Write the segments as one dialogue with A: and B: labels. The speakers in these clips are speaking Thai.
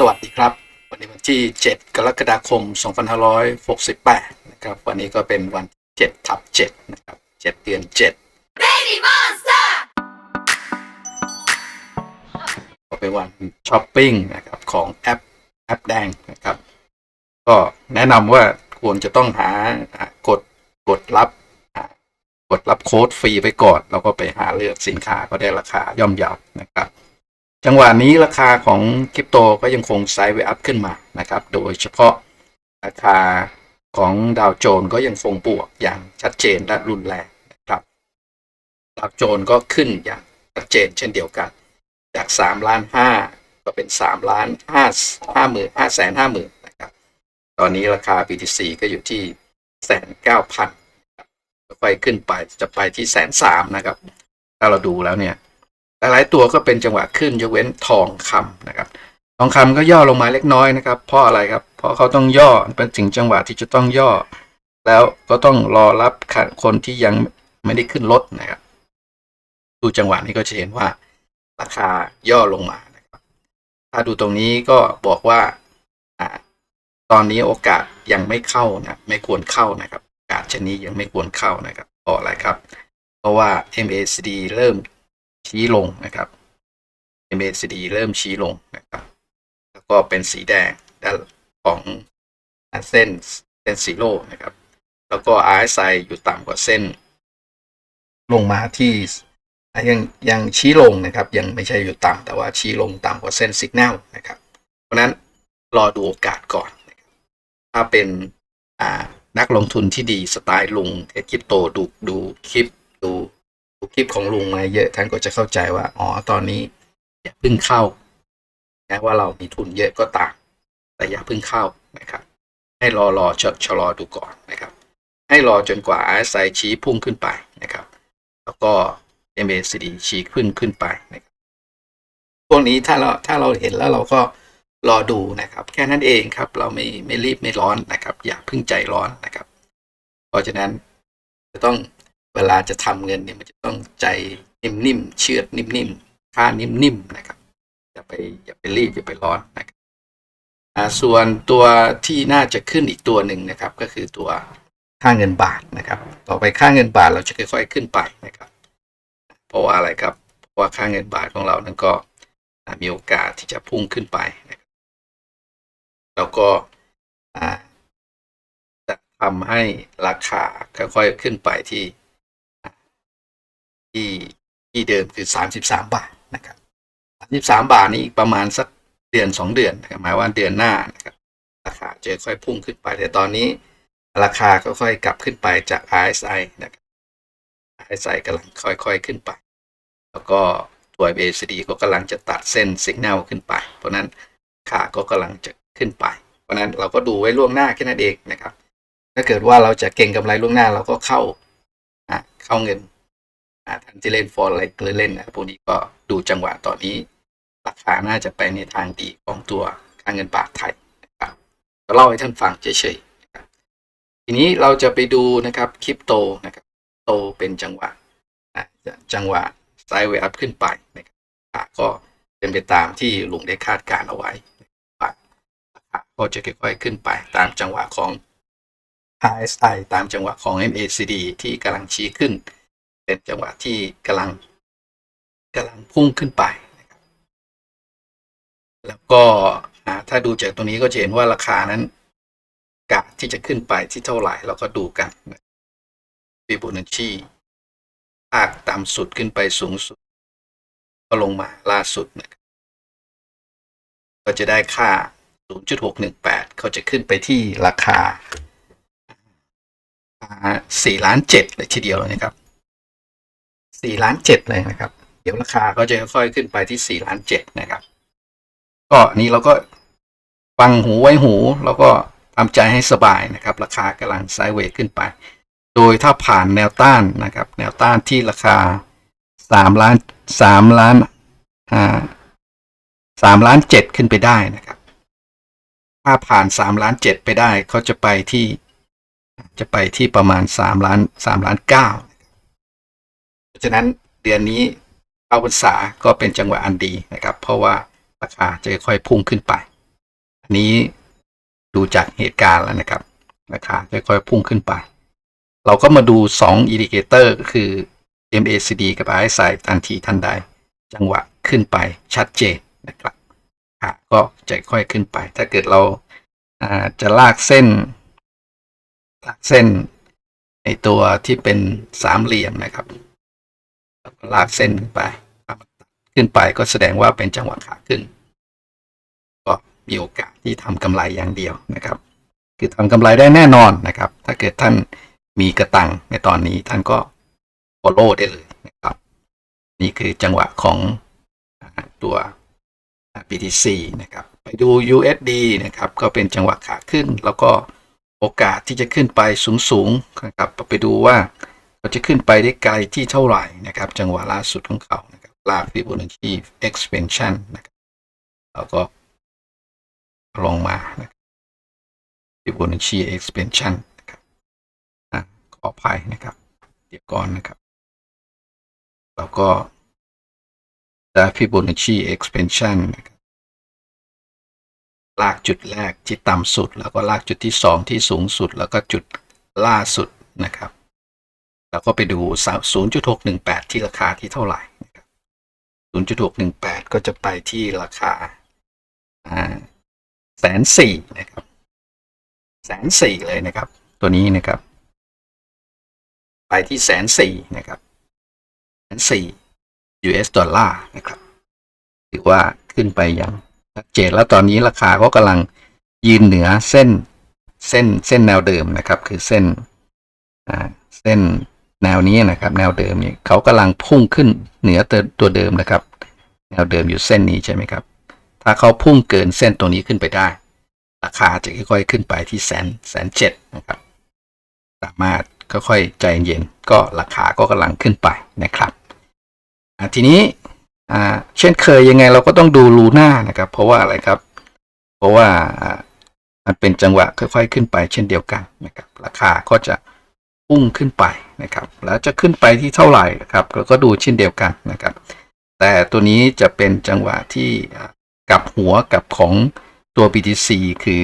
A: สวัสดีครับ วันนี้วันที่ 7 กรกฎาคม 2568 นะครับ วันนี้ก็เป็นวันที่7ทับ 7 นะครับ 7 เดือน7
B: Baby Monster
A: ก็เป็นวันช้อปปิ้งนะครับของแอปแอปแดงนะครับ ก็แนะนำว่าควรจะต้องหาอ่ากดกดรับอ่ากดรับโค้ดฟรีไปก่อน แล้วก็ไปหาเลือกสินค้าก็ได้ราคาย่อมเยาวนะครับ จังหวะนี้ราคาของคริปโตก็ยังคงไซด์เวอัพขึ้นมานะครับ โดยเฉพาะราคาของดาวโจนส์ก็ยังคงบวกอย่างชัดเจนและรุนแรงนะครับ ดาวโจนส์ก็ขึ้นอย่างชัดเจนเช่นเดียวกัน จาก3ล้าน5ก็เป็น3ล้าน5 5หมื่น5แสน5หมื่นนะครับ ตอนนี้ราคา BTC ก็อยู่ที่แสนเก้าพันค่อยขึ้นไปจะไปที่แสนสามนะครับ ถ้าเราดูแล้วเนี่ย หลายๆตัวก็เป็นจังหวะขึ้นยกเว้นทองคำนะครับ ทองคำก็ย่อลงมาเล็กน้อยนะครับ เพราะอะไรครับ เพราะเขาต้องย่อเป็นถึงจังหวะที่จะต้องย่อ แล้วก็ต้องรอรับคนที่ยังไม่ได้ขึ้นรถนะครับ ดูจังหวะนี้ก็จะเห็นว่า ราคาย่อลงมานะครับ ถ้าดูตรงนี้ก็บอกว่าอ่าตอนนี้โอกาสยังไม่เข้านะไม่ควรเข้านะครับโอกาสชนนี้ยังไม่ควรเข้านะครับเพราะอะไรครับ เพราะว่า MACD เริ่ม ชี้ลงนะครับ MACD เริ่มชี้ลงนะครับ แล้วก็เป็นสีแดงด้านของเส้นเส้นสีโลนะครับ แล้วก็ RSI อยู่ต่ำกว่าเส้น ลงมาที่ยังยังชี้ลงนะครับ ยังไม่ใช่อยู่ต่ำแต่ว่าชี้ลงต่ำกว่าเส้นสัญญาณนะครับ เพราะนั้นรอดูโอกาสก่อน ถ้าเป็นนักลงทุนที่ดีสไตล์ลุงเทรดคริปโตดูดูคลิปดู คลิปของลุงมาเยอะท่านก็จะเข้าใจว่าอ๋อตอนนี้อย่าพิ่งเข้าแม้ว่าเรามีทุนเยอะก็ตามแต่อย่าพิ่งเข้านะครับ ให้รอรอชะชะลอดูก่อนนะครับ ให้รอจนกว่า RSI ชี้พุ่งขึ้นไปนะครับ แล้วก็ MACD ชี้ขึ้นขึ้นไปนะครับพวกนี้ถ้าเราถ้าเราเห็นแล้วเราก็รอดูนะครับ แค่นั้นเองครับ เราไม่ไม่รีบไม่ร้อนนะครับ อย่าพึ่งใจร้อนนะครับ เพราะฉะนั้นจะต้อง เวลาจะทำเงินเนี่ยมันจะต้องใจนิ่มๆเชือดนิ่มๆค่านิ่มๆนะครับอย่าไปอย่าไปรีบอย่าไปร้อนนะครับส่วนตัวที่น่าจะขึ้นอีกตัวหนึ่งนะครับ ก็คือตัวค่าเงินบาทนะครับ ต่อไปค่าเงินบาทเราจะค่อย ๆ ขึ้นไปนะครับ เพราะว่าอะไรครับเพราะว่าค่าเงินบาทของเรานั้นก็มีโอกาสที่จะพุ่งขึ้นไปนะครับแล้วก็จะทำให้ราคาค่อยๆขึ้นไปที่ ที่ที่เดิมคือสามสิบสามบาทนะครับสามสิบสามบาทนี้อีกประมาณสักเดือนสองเดือนนะครับหมายว่าเดือนหน้านะครับราคาจะค่อยพุ่งขึ้นไป แต่ตอนนี้ราคาค่อยๆกลับขึ้นไปจาก RSI นะครับ RSI กำลังค่อยๆขึ้นไป แล้วก็ตัว BACD ก็กำลังจะตัดเส้นสัญญาณขึ้นไป เพราะนั้นขาก็กำลังจะขึ้นไป เพราะนั้นเราก็ดูไว้ล่วงหน้าแค่นั้นเองนะครับ ถ้าเกิดว่าเราจะเก่งกำไรล่วงหน้าเราก็เข้าเข้าเงิน อะทันที่เล่นฟอร์อะไรหรือเล่นนะพวกนี้ก็ดูจังหวะตอนนี้ ราคาน่าจะไปในทางดีของตัวค่าเงินบาทไทยนะครับก็เล่าให้ท่านฟังเฉยๆทีนี้เราจะไปดูนะครับคริปโตนะครับโตเป็นจังหวะอะจังหวะไซด์เวย์อัพขึ้นไปนะครับก็เป็นไปตามที่ลุงได้คาดการณ์เอาไว้ราคาก็จะค่อยๆขึ้นไปตามจังหวะของ RSI ตามจังหวะของ MACD ที่กำลังชี้ขึ้น เป็นจังหวะที่กำลังกำลังพุ่งขึ้นไปนะครับ แล้วก็ถ้าดูจากตรงนี้ก็จะเห็นว่าราคานั้นกะที่จะขึ้นไปที่เท่าไหร่เราก็ดูกันฟิโบนัชชีภาคต่ำสุดขึ้นไปสูงสุด ก็ลงมาล่าสุดนะครับก็จะได้ค่า 0.618 เขาจะขึ้นไปที่ราคา4ล้าน7เลยทีเดียวเลยนะครับ 4ล้าน7เลยนะครับ เดี๋ยวราคาก็จะค่อยๆขึ้นไปที่4ล้าน7นะครับ ก็อันนี้เราก็ฟังหูไว้หูแล้วก็ทำใจให้สบายนะครับ ราคากำลังไซด์เวย์ขึ้นไป โดยถ้าผ่านแนวต้านนะครับ แนวต้านที่ราคาสามล้านสามล้านอ่าสามล้านเจ็ดขึ้นไปได้นะครับ ถ้าผ่านสามล้านเจ็ดไปได้เขาจะไปที่ จะไปที่ประมาณสามล้านสามล้านเก้าะฉะนั้นเดือนนี้เข้าพรรษาก็เป็นจังหวะอันดีนะครับ เพราะว่าราคาจะค่อยพุ่งขึ้นไป อันนี้ดูจากเหตุการณ์แล้วนะครับ ราคาค่อยพุ่งขึ้นไป เราก็มาดู2อินดิเคเตอร์ก็คือ MACD กับ RSI ทันทีทันใด จังหวะขึ้นไปชัดเจนนะครับค่ะก็จะค่อยขึ้นไป ถ้าเกิดเราาจะลากเส้น ลากเส้นในตัวที่เป็นสามเหลี่ยมนะครับ ลากเส้นขึ้นไปขึ้นไปก็แสดงว่าเป็นจังหวะขาขึ้น ก็มีโอกาสที่ทำกำไรอย่างเดียวนะครับ คือทำกำไรได้แน่นอนนะครับ ถ้าเกิดท่านมีกระตังในตอนนี้ท่านก็ follow ได้เลยนะครับ นี่คือจังหวะของตัว BTC นะครับ ไปดู USD นะครับ ก็เป็นจังหวะขาขึ้น แล้วก็โอกาสที่จะขึ้นไปสูงๆนะครับ ไปดูว่า เราจะขึ้นไปได้ไกลที่เท่าไหร่นะครับ จังหวะล่าสุดของเขานะครับลาก Fibonacci expansion นะครับแล้วก็ลงมานะครับ Fibonacci expansion นะครับอะขออภัยนะครับ เดี๋ยวก่อนนะครับแล้วก็ได้ Fibonacci expansion นะครับลากจุดแรกที่ต่ำสุด แล้วก็ลากจุดที่สองที่สูงสุด แล้วก็จุดล่าสุดนะครับ แล้วก็ไปดู 0.618 ที่ราคาที่เท่าไหร่ 0.618 ก็จะไปที่ราคาอ่าแสนสี่นะครับแสนสี่เลยนะครับ ตัวนี้นะครับ ไปที่แสนสี่นะครับแสนสี่ US ดอลลาร์นะครับถือว่าขึ้นไปอย่างชัดเจนแล้วตอนนี้ราคาก็กำลังยืนเหนือเส้นเส้นเส้นแนวเดิมนะครับ คือเส้นอ่าเส้น แนวนี้นะครับ แนวเดิมเนี้เขากำลังพุ่งขึ้นเหนือตัวเดิมนะครับ แนวเดิมอยู่เส้นนี้ใช่ไหมครับ ถ้าเขาพุ่งเกินเส้นตรงนี้ขึ้นไปได้ ราคาจะค่อยๆขึ้นไปที่แสนแสนเจ็ดนะครับ สามารถค่อยๆใจเย็นก็ราคาก็กำลังขึ้นไปนะครับทีนี้เช่นเคยยังไงเราก็ต้องดูลูน่านะครับ เพราะว่าอะไรครับ เพราะว่ามันเป็นจังหวะค่อย ๆ ขึ้นไปเช่นเดียวกันนะครับ ราคาก็จะพุ่งขึ้นไป นะครับ แล้วจะขึ้นไปที่เท่าไหร่ครับเราก็ดูเช่นเดียวกันนะครับ แต่ตัวนี้จะเป็นจังหวะที่กลับหัวกับของตัว BTC คือ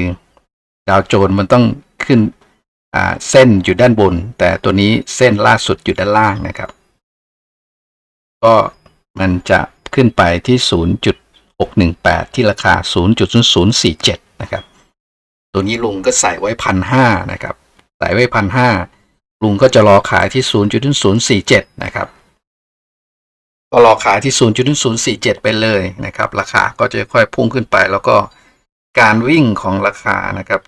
A: ดาวโจนส์มันต้องขึ้นเส้นอยู่ด้านบน แต่ตัวนี้เส้นล่าสุดอยู่ด้านล่างนะครับ ก็มันจะขึ้นไปที่ 0.618 ที่ราคา 0.0047 นะครับ ตัวนี้ลุงก็ใส่ไว้พันห้านะครับ ใส่ไว้พันห้า ลุงก็จะรอขายที่ 0.047 นะครับ ก็รอขายที่ 0.047 ไปเลยนะครับ ราคาก็จะค่อยพุ่งขึ้นไป แล้วก็การวิ่งของราคานะครับ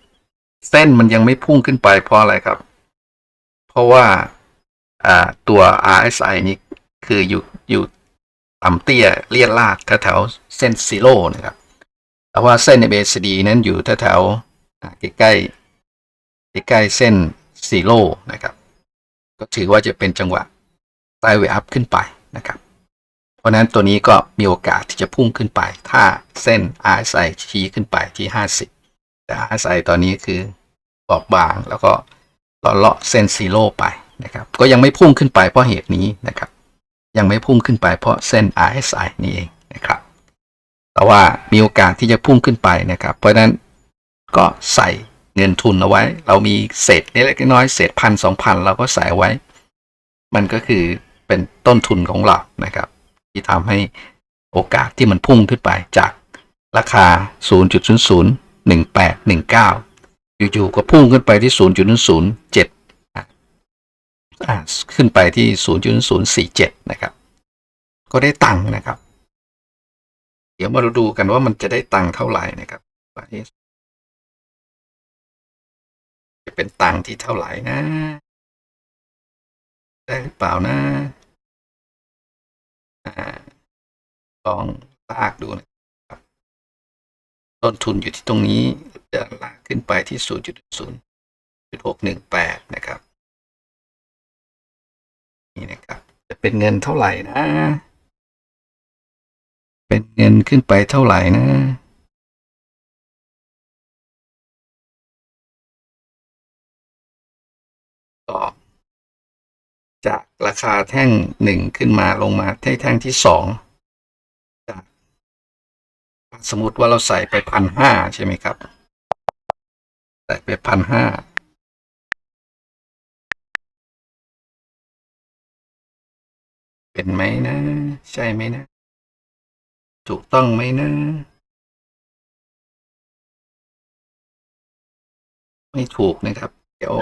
A: เส้นมันยังไม่พุ่งขึ้นไปเพราะอะไรครับ เพราะว่าตัว RSI นี้คืออยู่อยู่ต่ำเตี้ยเลียดลาดแถวเส้นซีโร่นะครับ แต่ว่าเส้น MACD นั้นอยู่แถวๆอ่าใกล้ๆใกล้ๆเส้นซีโร่นะครับ ก็ถือว่าจะเป็นจังหวะไซด์เวย์อัพขึ้นไปนะครับ เพราะนั้นตัวนี้ก็มีโอกาสที่จะพุ่งขึ้นไป ถ้าเส้น RSI ชี้ขึ้นไปที่ 50 แต่ RSI ตอนนี้คือบอบบางแล้วก็เลาะเส้นซีโร่ไปนะครับก็ยังไม่พุ่งขึ้นไปเพราะเหตุนี้นะครับ ยังไม่พุ่งขึ้นไปเพราะเส้น RSI นี่เองนะครับ แต่ว่ามีโอกาสที่จะพุ่งขึ้นไปนะครับ เพราะฉะนั้นก็ใส่ เงินทุนเอาไว้ เรามีเศษเล็กๆน้อยๆเศษพันสองพันเราก็ใส่ไว้ มันก็คือเป็นต้นทุนของเรานะครับ ที่ทำให้โอกาสที่มันพุ่งขึ้นไปจากราคา 0.001819 อยู่ๆก็พุ่งขึ้นไปที่ 0.007อ่าขึ้นไปที่ 0.047 นะครับ ก็ได้ตังค์นะครับ เดี๋ยวมาดูกันว่ามันจะได้ตังค์เท่าไหร่นะครับ เป็นตังที่เท่าไหร่นะ ได้หรือเปล่านะอ่าลองลากดูนะครับต้นทุนอยู่ที่ตรงนี้จะลากขึ้นไปที่ 0.0.618 นะครับ นี่นะครับ จะเป็นเงินเท่าไหร่นะ เป็นเงินขึ้นไปเท่าไหร่นะ ก็จากราคาแท่งหนึ่งขึ้นมาลงมาที่แท่งที่สองจากสมมติว่าเราใส่ไปพันห้าใช่ไหมครับ ใส่ไปพันห้าเป็นไหมนะ ใช่ไหมนะ ถูกต้องไหมนะ ไม่ถูกนะครับ เดี๋ยว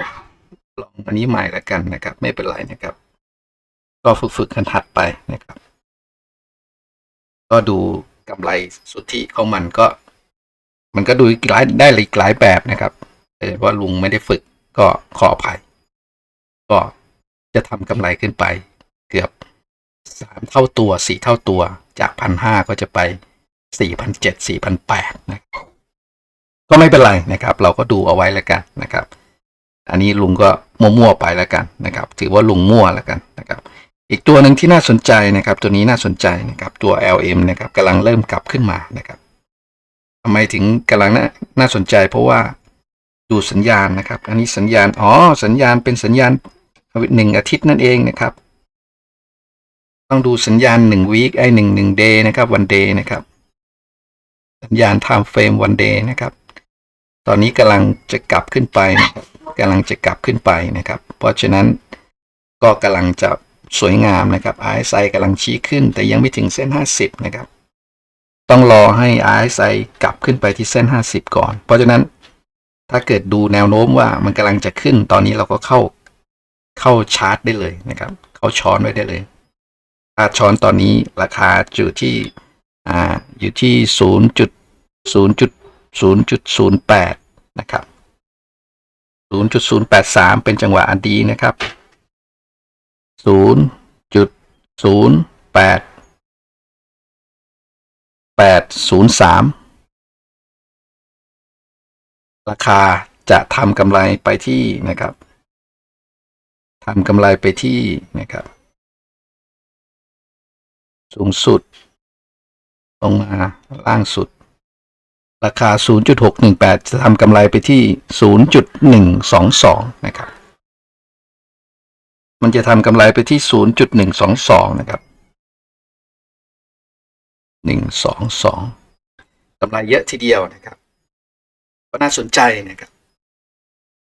A: ลองอันนี้ใหม่ละกันนะครับ ไม่เป็นไรนะครับ ก็ฝึกฝึกกันถัดไปนะครับ ก็ดูกำไรสุทธิของมันก็ มันก็ดูกหลายได้หลายแบบนะครับแต่ว่าลุงไม่ได้ฝึกก็ขออภัย ก็จะทำกำไรขึ้นไป เกือบสามเท่าตัวสี่เท่าตัว จากพันห้าก็จะไปสี่พันเจ็ดสี่พันแปดนะก็ไม่เป็นไรนะครับ เราก็ดูเอาไว้แล้วกันนะครับ อันนี้ลุงก็มั่วๆไปแล้วกันนะครับ ถือว่าลุงมั่วแล้วกันนะครับ อีกตัวหนึ่งที่น่าสนใจนะครับ ตัวนี้น่าสนใจนะครับ ตัว LM นะครับกำลังเริ่มกลับขึ้นมานะครับทำไมถึงกำลังน่านาสนใจ เพราะว่าดูสัญญาณนะครับ อันนี้สัญญาณอ๋อสัญญาณเป็นสัญญาณหนึ่งอาทิตย์นั่นเองนะครับ ต้องดูสัญญาณหนึ่งวีคไอหนึ่งหนึ่งเดย์นะครับวันเดย์นะครับ สัญญาณ time frame วันเดย์นะครับ ตอนนี้กำลังจะกลับขึ้นไปนะครับ กำลังจะกลับขึ้นไปนะครับ เพราะฉะนั้นก็กำลังจะสวยงามนะครับ RSI กำลังชี้ขึ้น แต่ยังไม่ถึงเส้น 50 นะครับ ต้องรอให้ RSI กลับขึ้นไปที่เส้น 50 ก่อน เพราะฉะนั้นถ้าเกิดดูแนวโน้มว่ามันกำลังจะขึ้น ตอนนี้เราก็เข้าเข้าชาร์ตได้เลยนะครับ เข้าช้อนไว้ได้เลย ถ้าช้อนตอนนี้ราคาอยู่ที่อ่าอยู่ที่ 0.0.0.08 นะครับ 0.083 เป็นจังหวะอันดีนะครับศูนย์จุดศูนย์แปดแปดศูนย์สามราคาจะทำกำไรไปที่นะครับทำกำไรไปที่นะครับ สูงสุด ลงมาล่างสุด ราคา 0.618 จะทำกำไรไปที่ 0.122 นะครับ มันจะทำกำไรไปที่ 0.122 นะครับ 122กำไรเยอะทีเดียวนะครับ ก็น่าสนใจนะครับ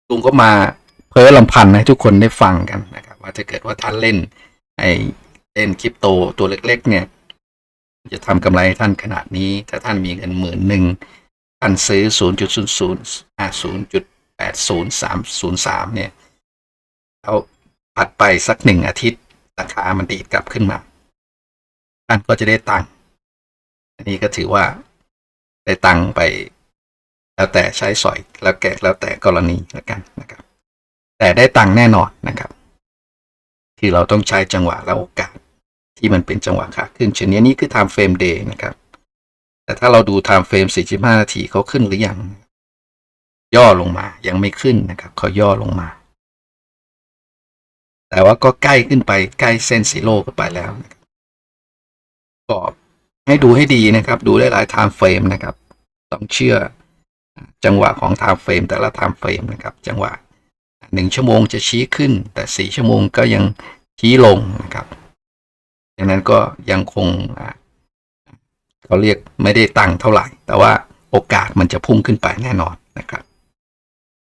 A: ลุงก็มาเพ้อลำพันให้ทุกคนได้ฟังกันนะครับ ว่าถ้าเกิดว่าท่านเล่นไอเล่นคริปโตตัวเล็ก ๆ เนี่ยจะทำกำไรให้ท่านขนาดนี้ ถ้าท่านมีเงินหมื่นหนึ่ง ท่านซื้อ 0.00อ่า0.80303 เนี่ย แล้วถัดไปสักหนึ่งอาทิตย์ราคามันดีดกลับขึ้นมา ท่านก็จะได้ตังค์ อันนี้ก็ถือว่าได้ตังค์ไป แล้วแต่ใช้สอยแล้วแก่แล้วแต่กรณีแล้วกันนะครับ แต่ได้ตังค์แน่นอนนะครับที่เราต้องใช้จังหวะและโอกาสที่มันเป็นจังหวะขาขึ้นเช่นนี้นี่คือ time frame day นะครับ แต่ถ้าเราดู time frame 45 นาทีเขาขึ้นหรือยัง ย่อลงมา ยังไม่ขึ้นนะครับเขาย่อลงมา แต่ว่าก็ใกล้ขึ้นไปใกล้เส้นซีโร่ก็ไปแล้วนะครับก็ให้ดูให้ดีนะครับ ดูได้หลาย time frame นะครับ ต้องเชื่อจังหวะของ time frame แต่ละ time frame นะครับ จังหวะหนึ่งชั่วโมงจะชี้ขึ้น แต่สี่ชั่วโมงก็ยังชี้ลงนะครับดังนั้นก็ยังคงอ่า เขาเรียกไม่ได้ตังค์เท่าไหร่ แต่ว่าโอกาสมันจะพุ่งขึ้นไปแน่นอนนะครับ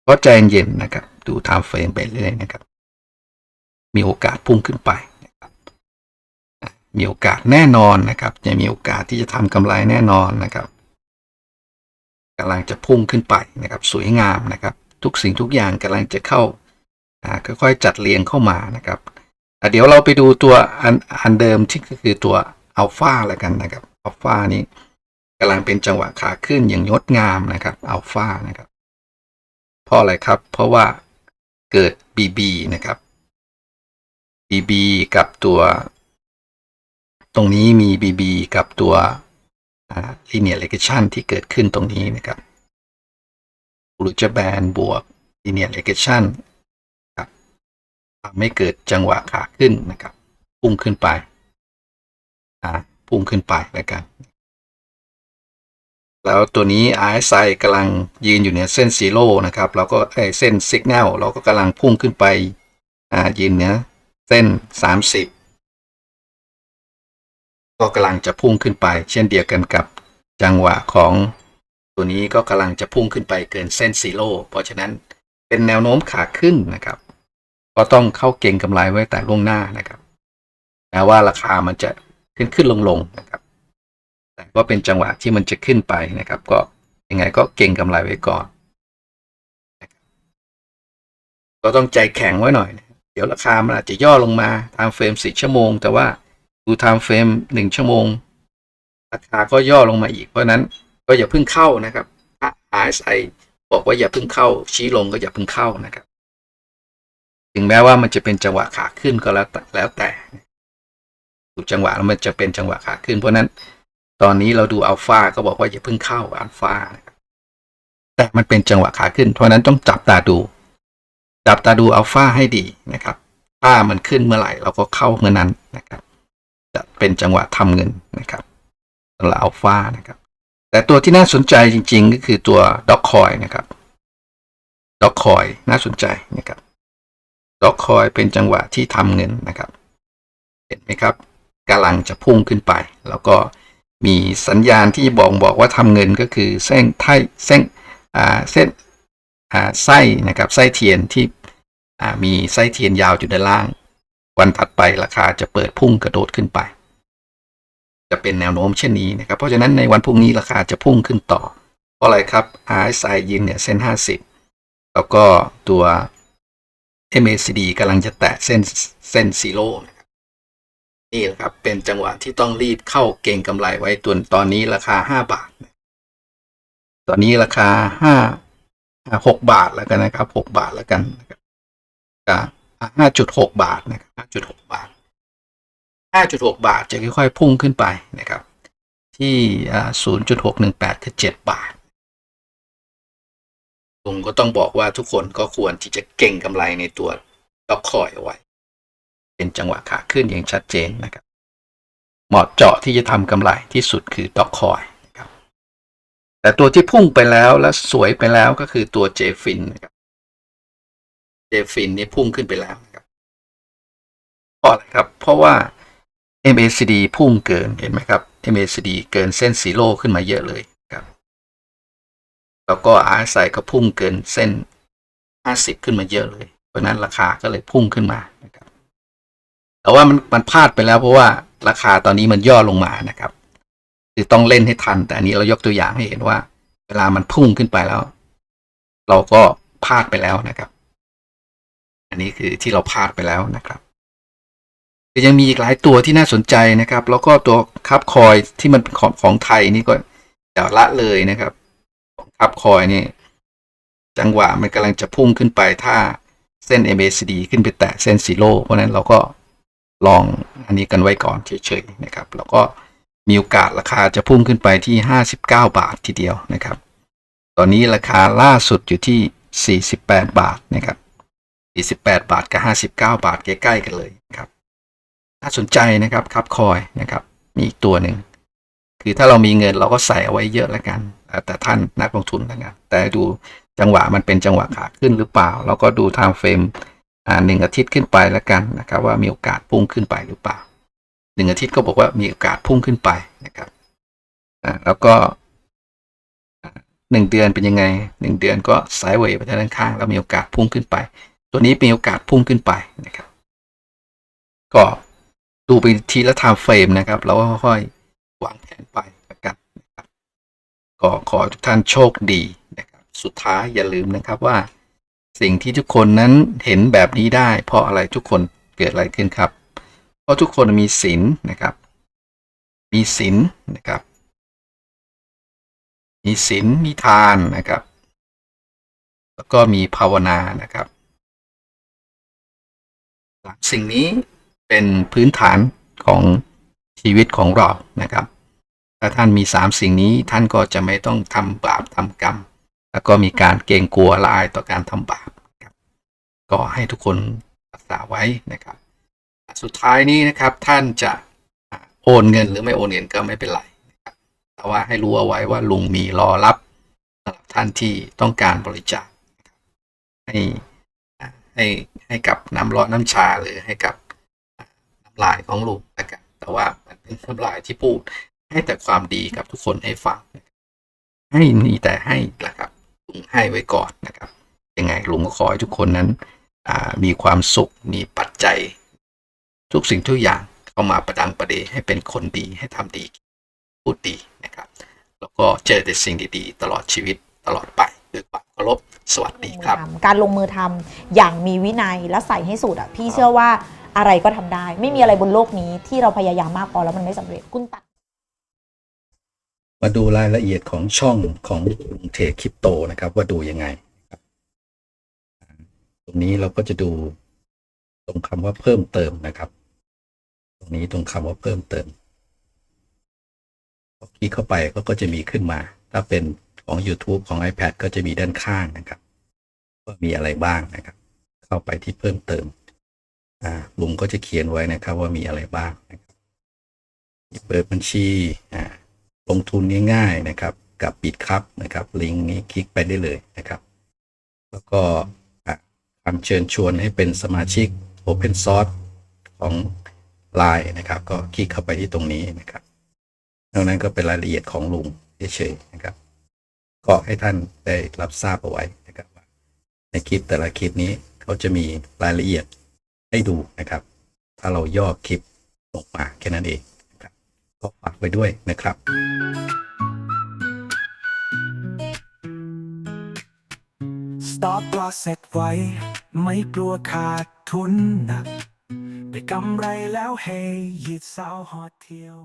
A: ก็ใจเย็นๆนะครับ ดู time frame ไปเรื่อยนะครับ มีโอกาสพุ่งขึ้นไปนะครับมีโอกาสแน่นอนนะครับ จะมีโอกาสที่จะทำกำไรแน่นอนนะครับกำลังจะพุ่งขึ้นไปนะครับ สวยงามนะครับ ทุกสิ่งทุกอย่างกำลังจะเข้าค่อยๆจัดเรียงเข้ามานะครับเดี๋ยวเราไปดูตัวอันอันเดิมที่ก็คือตัวอัลฟาแล้วกันนะครับ อัลฟานี้กำลังเป็นจังหวะขาขึ้นอย่างงดงามนะครับอัลฟานะครับเพราะอะไรครับ เพราะว่าเกิด BB นะครับ BB กับตัว ตรงนี้มี BB กับตัว linear regression ที่เกิดขึ้นตรงนี้นะครับหรือจะแบนบวก linear regression ครับทำให้เกิดจังหวะขาขึ้นนะครับ พุ่งขึ้นไปอ่า พุ่งขึ้นไปแล้วกัน แล้วตัวนี้ RSI กำลังยืนอยู่เหนือเส้นซีโร่นะครับแล้วก็เอ้เส้น Signal เราก็กำลังพุ่งขึ้นไปอ่ายืนเหนือเส้น 30 ก็กำลังจะพุ่งขึ้นไป เช่นเดียวกันกับจังหวะของตัวนี้ก็กำลังจะพุ่งขึ้นไปเกินเส้นซีโร่เพราะฉะนั้นเป็นแนวโน้มขาขึ้นนะครับ ก็ต้องเข้าเก็งกำไรไว้แต่ล่วงหน้านะครับแม้ว่าราคามันจะ ขึ้นขึ้นลงลงนะครับ แต่ก็เป็นจังหวะที่มันจะขึ้นไปนะครับ ก็ยังไงก็เก็งกำไรไว้ก่อนนะครับก็ต้องใจแข็งไว้หน่อย เดี๋ยวราคามันอาจจะย่อลงมาตามเฟรมสี่ชั่วโมง แต่ว่าดูตามเฟรมหนึ่งชั่วโมง ราคาก็ย่อลงมาอีก เพราะนั้นก็อย่าเพิ่งเข้านะครับถ้า RSI บอกว่าอย่าเพิ่งเข้า ชี้ลงก็อย่าเพิ่งเข้านะครับ ถึงแม้ว่ามันจะเป็นจังหวะขาขึ้นก็แล้วแต่แล้วแต่ จังหวะแล้วมันจะเป็นจังหวะขาขึ้น เพราะนั้นตอนนี้เราดูอัลฟาก็บอกว่าอย่าเพิ่งเข้าอัลฟาแต่มันเป็นจังหวะขาขึ้น เพราะนั้นต้องจับตาดู จับตาดูอัลฟาให้ดีนะครับ ถ้ามันขึ้นเมื่อไหร่เราก็เข้าเมื่อนั้นนะครับ จะเป็นจังหวะทำเงินนะครับสำหรับอัลฟานะครับ แต่ตัวที่น่าสนใจจริง ๆ ก็คือตัวด็อกคอยนะครับด็อกคอยน่าสนใจนะครับด็อกคอยเป็นจังหวะที่ทำเงินนะครับ เห็นไหมครับ กำลังจะพุ่งขึ้นไป แล้วก็มีสัญญาณที่บอกบอกว่าทำเงินก็คือเส้นไทเส้นอ่าเส้นอ่าไส้นะครับไส้เทียนที่อ่ามีไส้เทียนยาวอยู่ด้านล่าง วันถัดไปราคาจะเปิดพุ่งกระโดดขึ้นไป จะเป็นแนวโน้มเช่นนี้นะครับ เพราะฉะนั้นในวันพรุ่งนี้ราคาจะพุ่งขึ้นต่อ เพราะอะไรครับ RSI ยืนเนี่ยเส้น 50 แล้วก็ตัว MACD กำลังจะแตะเส้นเส้นซีโร่ นะครับนี่แหละครับเป็นจังหวะที่ต้องรีบเข้าเก่งกำไรไว้ตัวตอนนี้ราคา 5 บาท ตอนนี้ราคา 5 6 บาทแล้วกันนะครับ 6 บาทแล้วกันนะครับห้าจุดหกบาทนะครับห้าจุดหกบาทห้าจุดหกบาทจะค่อยๆพุ่งขึ้นไปนะครับ ที่ศูนย์จุดหกหนึ่งแปดคือเจ็ดบาทลุงก็ต้องบอกว่าทุกคนก็ควรที่จะเก่งกำไรในตัวดอกคอยเอาไว้ เป็นจังหวะขาขึ้นอย่างชัดเจนนะครับ เหมาะเจาะที่จะทำกำไรที่สุดคือดอกคอยนะครับแต่ตัวที่พุ่งไปแล้วและสวยไปแล้วก็คือตัวเจฟินนะครับเจฟินนี่พุ่งขึ้นไปแล้วนะครับเพราะอะไรครับ เพราะว่า MACD พุ่งเกินเห็นไหมครับ MACD เกินเส้นซีโร่ขึ้นมาเยอะเลยครับ แล้วก็ RSI ก็พุ่งเกินเส้น 50 ขึ้นมาเยอะเลย เพราะนั้นราคาก็เลยพุ่งขึ้นมา แต่ว่ามันมันพลาดไปแล้วเพราะว่าราคาตอนนี้มันย่อลงมานะครับ คือต้องเล่นให้ทัน แต่อันนี้เรายกตัวอย่างให้เห็นว่า เวลามันพุ่งขึ้นไปแล้ว เราก็พลาดไปแล้วนะครับ อันนี้คือที่เราพลาดไปแล้วนะครับยังมีอีกหลายตัวที่น่าสนใจนะครับ แล้วก็ตัวคับคอยที่มันของของไทยนี่ก็อย่าละเลยนะครับ ของคับคอยนี่จังหวะมันกำลังจะพุ่งขึ้นไปถ้าเส้น MACD ขึ้นไปแตะเส้นซีโร่เพราะนั้นเราก็ ลองอันนี้กันไว้ก่อนเฉยๆนะครับ แล้วก็มีโอกาสราคาจะพุ่งขึ้นไปที่ 59 บาททีเดียวนะครับ ตอนนี้ราคาล่าสุดอยู่ที่ 48 บาทนะครับ 48 บาทกับ 59 บาทใกล้ๆกันเลยครับน่าสนใจนะครับครับคอยนะครับ มีอีกตัวหนึ่งคือถ้าเรามีเงินเราก็ใส่เอาไว้เยอะแล้วกัน แต่ท่านนักลงทุนแล้วกันแต่ดูจังหวะมันเป็นจังหวะขาขึ้นหรือเปล่า แล้วก็ดูทางเฟรม หนึ่งอาทิตย์ขึ้นไปแล้วกันนะครับว่ามีโอกาสพุ่งขึ้นไปหรือเปล่าหนึ่งอาทิตย์ก็บอกว่ามีโอกาสพุ่งขึ้นไปนะครับแล้วก็หนึ่งเดือนเป็นยังไงหนึ่งเดือนก็ไซด์เวย์ไปทางด้านข้างแล้วมีโอกาสพุ่งขึ้นไป ตัวนี้มีโอกาสพุ่งขึ้นไปนะครับ ก็ดูไปทีละไทม์เฟรมนะครับ แล้วค่อยๆวางแผนไปแล้วกันนะครับก็ขอทุกท่านโชคดีนะครับ สุดท้ายอย่าลืมนะครับว่า สิ่งที่ทุกคนนั้นเห็นแบบนี้ได้ เพราะอะไรทุกคนเกิดอะไรขึ้นครับ เพราะทุกคนมีศีลนะครับ มีศีลนะครับ มีศีลมีทานนะครับ แล้วก็มีภาวนานะครับสิ่งนี้เป็นพื้นฐานของชีวิตของเรานะครับ ถ้าท่านมีสามสิ่งนี้ท่านก็จะไม่ต้องทำบาปทำกรรม แล้วก็มีการเกรงกลัวละอายต่อการทำบาปครับก็ให้ทุกคนรักษาไว้นะครับ สุดท้ายนี้นะครับท่านจะโอนเงินหรือไม่โอนเงินก็ไม่เป็นไรแต่ว่าให้รู้เอาไว้ว่าลุงมีรอรับสำหรับท่านที่ต้องการบริจาคให้ให้ให้กับน้ำร้อนน้ำชาหรือให้กับน้ำลายของลุงนะครับแต่ว่ามันเป็นน้ำลายที่พูดให้แต่ความดีกับทุกคนให้ฟังให้มีแต่ให้นะครับ ให้ไว้ก่อนนะครับ ยังไงลุงก็ขอให้ทุกคนนั้นมีความสุขมีปัจจัย ทุกสิ่งทุกอย่างเข้ามาประดังประเดให้เป็นคนดีให้ทำดีพูดดีนะครับ แล้วก็เจอแต่สิ่งดีๆ ตลอดชีวิตตลอดไปด้วยความเคารพสวัสดีครับ
B: การลงมือทำอย่างมีวินัยและใส่ให้สุดอะพี่เชื่อว่าอะไรก็ทำได้ ไม่มีอะไรบนโลกนี้ที่เราพยายามมากพอแล้วมันไม่สำเร็จคุณตัด
A: มาดูรายละเอียดของช่องของลุงเทรดคริปโตนะครับ ว่าดูยังไง ตรงนี้เราก็จะดูตรงคำว่าเพิ่มเติมนะครับ ตรงนี้ตรงคำว่าเพิ่มเติมคลิกเข้าไปก็ก็จะมีขึ้นมา ถ้าเป็นของ YouTube ของ iPad ก็จะมีด้านข้างนะครับว่ามีอะไรบ้างนะครับ เข้าไปที่เพิ่มเติมอ่าลุงก็จะเขียนไว้นะครับว่ามีอะไรบ้างนะครับเปิดบัญชีอ่า ลงทุนง่ายๆนะครับ กับปิดครับนะครับ ลิงก์นี้คลิกไปได้เลยนะครับ แล้วก็คำเชิญชวนให้เป็นสมาชิก Open Source ของ Line นะครับ ก็คลิกเข้าไปที่ตรงนี้นะครับนอกนั้นก็เป็นรายละเอียดของลุงเฉยๆนะครับ ก็ให้ท่านได้รับทราบเอาไว้นะครับในคลิปแต่ละคลิปนี้เขาจะมีรายละเอียดให้ดูนะครับ ถ้าเราย่อคลิปลงมาแค่นั้นเอง ก็ฝากไว้ด้วยนะครับ
C: สต็อปลอสเซ็ตไว้ ไม่กลัวขาดทุนหนัก ไปกำไรแล้วเฮยิดสาวฮอตเที่ยว